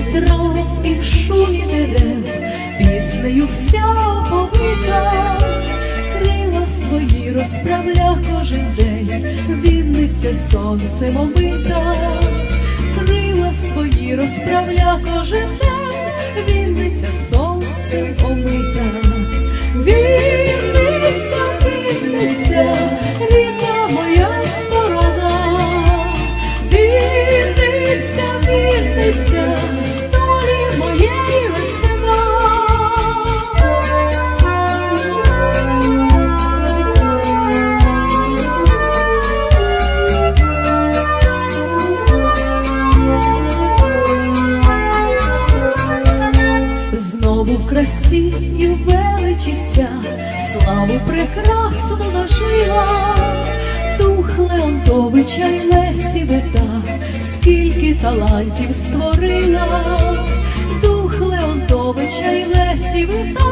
трав і шумі дерев, піснею вся повита, крила свої розправля кожен день, вінниця сонцем омита, крила свої розправля кожен день, вінниця вся славу прекрасну нажила, дух Леонтовича й Лесі Вета, скільки талантів створила, дух Леонтовича й Лесі Вета,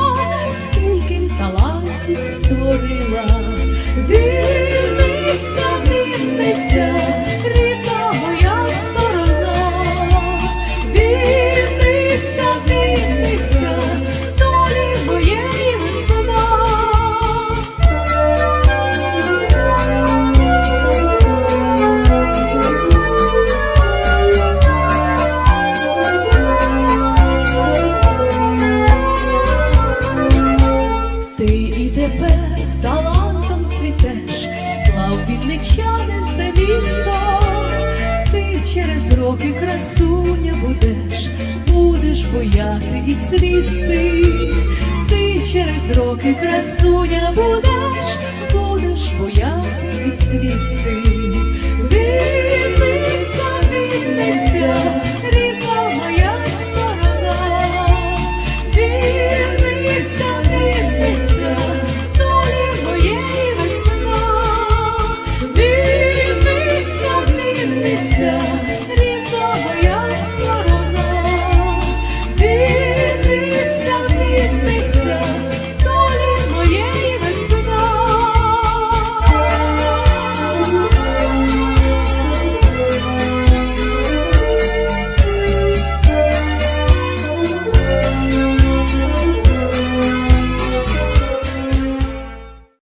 вінничанин це місто, ти через роки красуня будеш, будеш бояти і цвісти, ти через роки красуня будеш, будеш бояти і цвісти.